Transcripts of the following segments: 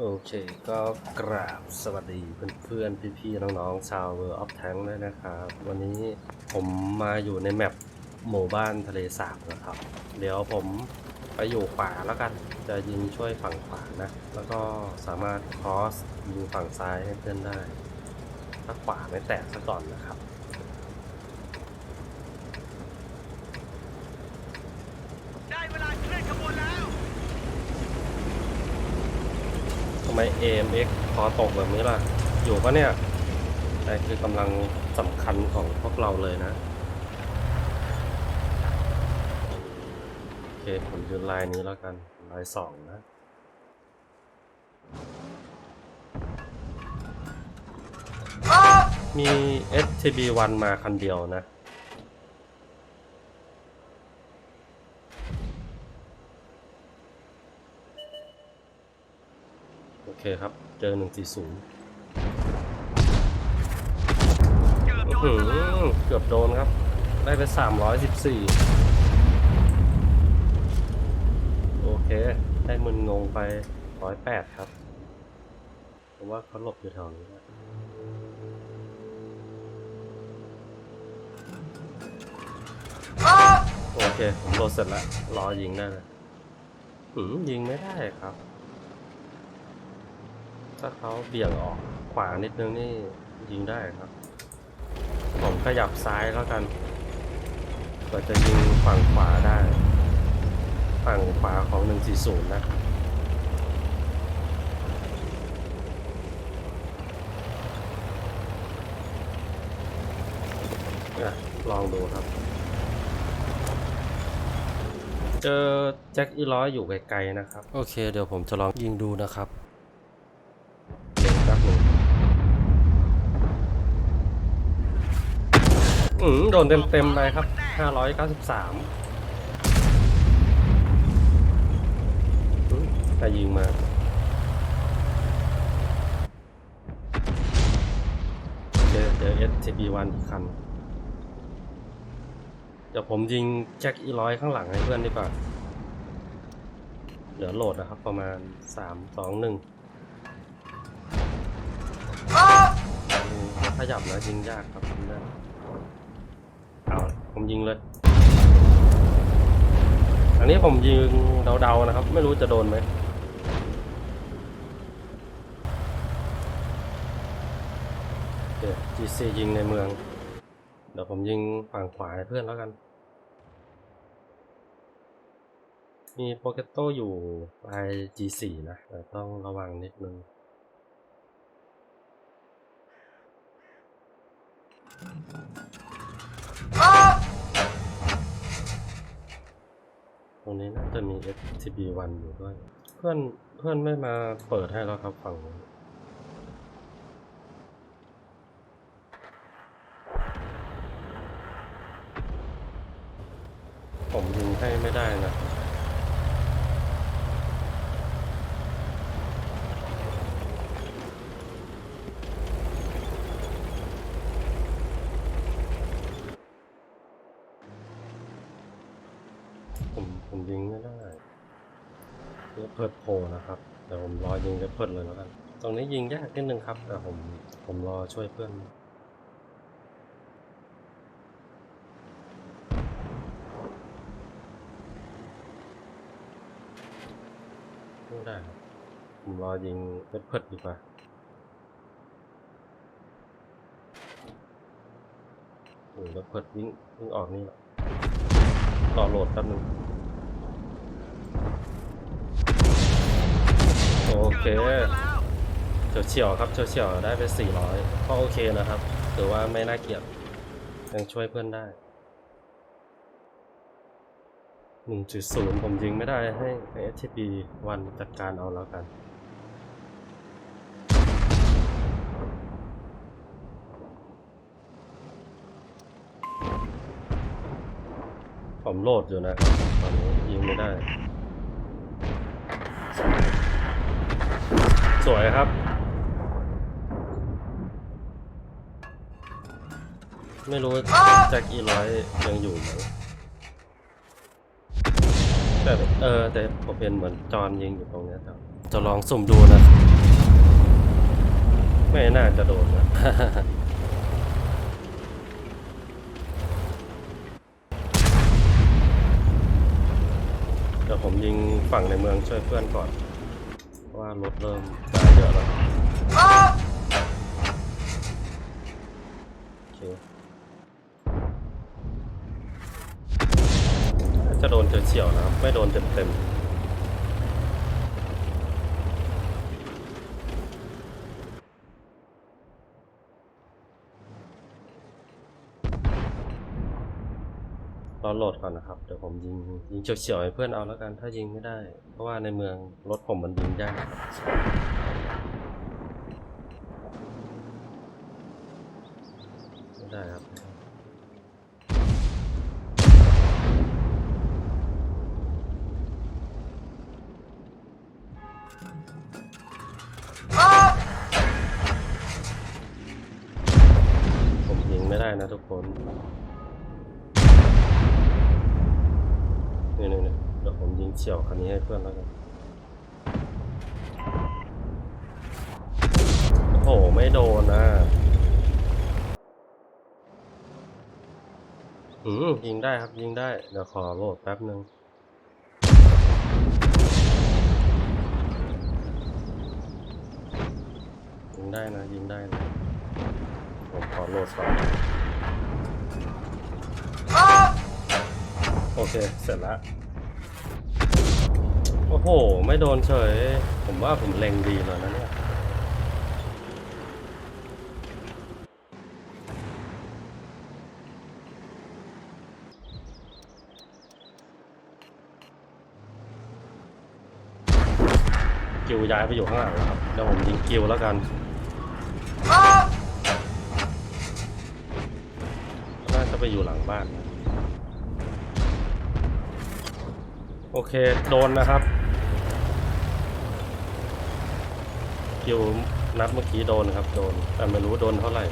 โอเคก็กราบสวัสดีเพื่อนๆ พี่ๆ น้องๆ ชาว World of Tank ด้วยนะครับ วันนี้ผมมาอยู่ในแมปหมู่บ้านทะเลสาบนะครับ เดี๋ยวผมไปอยู่ขวาแล้วกัน จะยิงช่วยฝั่งขวานะ แล้วก็สามารถคอสยิงฝั่งซ้ายให้เพื่อนได้ ถ้าขวาไม่แตกซะก่อนนะครับ ได้เวลาเคลื่อนขบวนแล้ว ทำ ไม AMX คอตกแบบนี้ล่ะ อยู่ปะเนี่ยแต่คือกำลังสำคัญของพวกเราเลยนะ โอเค ผมยืนลายนี้แล้วกัน ลายสองนะมี STB1 มาคันเดียวนะ เคครับ เจอ140เกือบโดอื้อนหืซะแล้วอเกือบโดนครับ ได้ไป314โอเค ได้มึนงงไป108ครับเพราะว่าเขาหลบอยู่แถวนี้นะโอเค ผมโดนเสร็จแล้ว รอยิงได้เลยหืมยิงไม่ได้ครับ ถ้าเขาเบี่ยงออกขวานิดนึงนี่ยิงได้ครับ ผมขยับซ้ายแล้วกันเพื่อจะยิงฝั่งขวาได้ ฝั่งขวาของ 140 นะอะลองดูครับ เจอแจ็คอีร้อยอยู่ไกลๆนะครับ โอเค เดี๋ยวผมจะลองยิงดูนะครับเล็งแป๊บหนึง อืมโดนเต็มๆไปครับ 593อืมใครยิงมา เจอเจอ STB1 อีกคัน เดี๋ยวผมยิงแจ็คอีร้อยข้างหลังให้เพื่อนดีกว่าเหลือโหลดนะครับ ประมาณสามสองหนึ่งขยับนะยิงยากครับยิงได้เอา ผมยิงเลย อันนี้ผมยิงเดาๆนะครับ ไม่รู้จะโดนไหมโอเค GC ยิงในเมือง เดี๋ยวผมยิงฝั่งขวาเพื่อนแล้วกัน มีโปเกตโต้อยู่ปลาย G4 นะแต่ต้องระวังนิดนึง จะมี STB1 อยู่ด้วย เพื่อนเพื่อนไม่มาเปิดให้แล้วครับฝั่งนู้ผมยิงให้ไม่ได้นะ ผมยิงไม่ได้เลเพิดโผล่นะครับแต่ผมรอยิงเลเพิดเลยแล้วกัน ตรงนี้ยิงยากนิดนึงครับ แต่ผมผมรอช่วยเพื่อนไม่ได้ผมรอยิงเลเพิดดีกว่าโอ้เลเพิดวิ่งวิ่งออกนี่แหละรอโหลดแป๊บนึง โอเคเกือบโดนซะแล้วเฉียวครับเฉียวๆได้ไป400ก็โอเคนะครับถือว่าไม่น่าเกลียดยังช่วยเพื่อนได้1.0ผมยิงไม่ได้ให้ STB วันจัดการเอาแล้วกันผมโหลดอยู่นะตอนนี้ยิงไม่ได้ สวยครับ ไม่รู้แจ็คอีร้อยยังอยู่ไหมแต่เออแต่ผมเห็นเหมือนจอนยิงอยู่ตรงเนี้ยครับจะลองสุ่มดูนะ ไม่น่าจะโดนนะเดี๋ยวผมยิงฝั่งในเมืองช่วยเพื่อนก่อนเพ ราะว่ารถเริ่มตายเยอะแล้วโอเคน่าจะโดนเฉียวๆนะครับไม่โดนเต็มๆ รอโหลดก่อนนะครับ เดี๋ยวผมยิงยิงเฉียวๆให้เพื่อนเอาแล้วกัน ถ้ายิงไม่ได้ เพราะว่าในเมืองรถผมมันยิงยากไม่ได้ครับผมยิงไม่ได้นะทุกคนนี่นี่เดี๋ยวผมยิง เฉี่ยวคันนี้ให้เพื่อนแล้วกันโอ้โห ไม่โดนนะอืมยิงได้ครับยิงได้ เดี๋ยวขอโหลดแป๊บหนึ่งยิงได้นะ ยิงได้นะผมขอโหลดก่อนโอเค เสร็จแล้ว โอ้โห ไม่โดนเฉย ผมว่าผมเล็งดีแล้วนะเนี่ยกิวย้ายไปอยู่ข้างหลังแล้วครับ เดี๋ยวผมยิงกิวแล้วกันน่าจะไปอยู่หลังบ้านนะ โอเค โดนนะครับ กิวนัดเมื่อกี้โดนครับ โดน แต่ไม่รู้โดนเท่าไหร่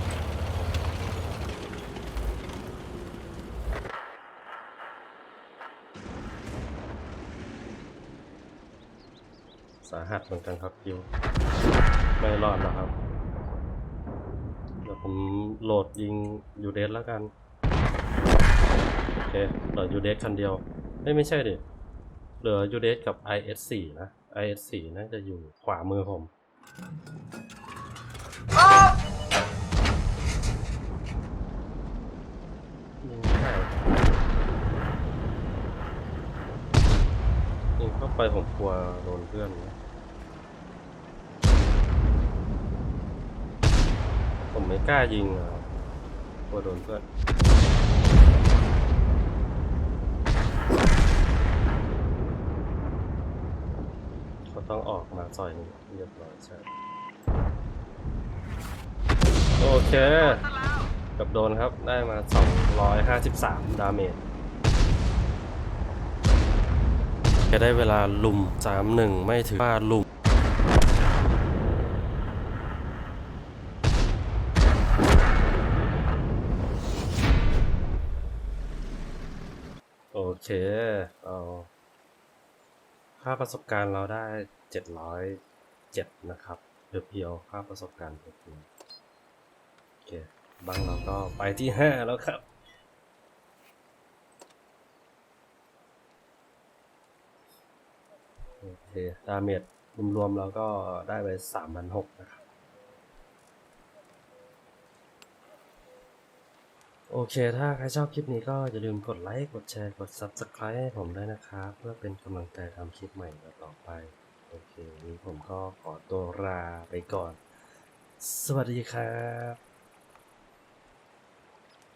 สาหัสเหมือนกันครับคิวไม่รอดแล้วครับ เดี๋ยวผมโหลดยิงยูเดสแล้วกัน โอเคเหลือยูเดสคันเดียวเอ้ยไม่ใช่ดิ เหลือยูเดสกับ IS4 นะ IS4 น่าจะอยู่ขวามือผมยิงไม่ได้ยิงเข้าไปผมกลัวโดนเพื่อนนะผมไม่กล้ายิงอะกลัวโดนเพื่อนเขา ต้องออกมาซอยนี้เรียบร้อยใช่ โอเค กับโดนครับได้มา 253 ดาเมจจะได้เวลาลุม 3-1 ไม่ถึงว่าลุมโอเค ค่าประสบการณ์เราได้ 707 นะครับเพียวๆค่าประสบการณ์เพียวโอเคบางเราก็ไปที่ 5 แล้วครับโอเคดาเมจรวมๆเราก็ได้ไป3,600นะครับ โอเค ถ้าใครชอบคลิปนี้ก็อย่าลืมกดไลค์ กดแชร์ กด Subscribe ให้ผมด้วยนะครับ เพื่อเป็นกำลังใจทำคลิปใหม่ต่อไป โอเควันนี้ผมก็ขอตัวลาไปก่อน สวัสดีครับ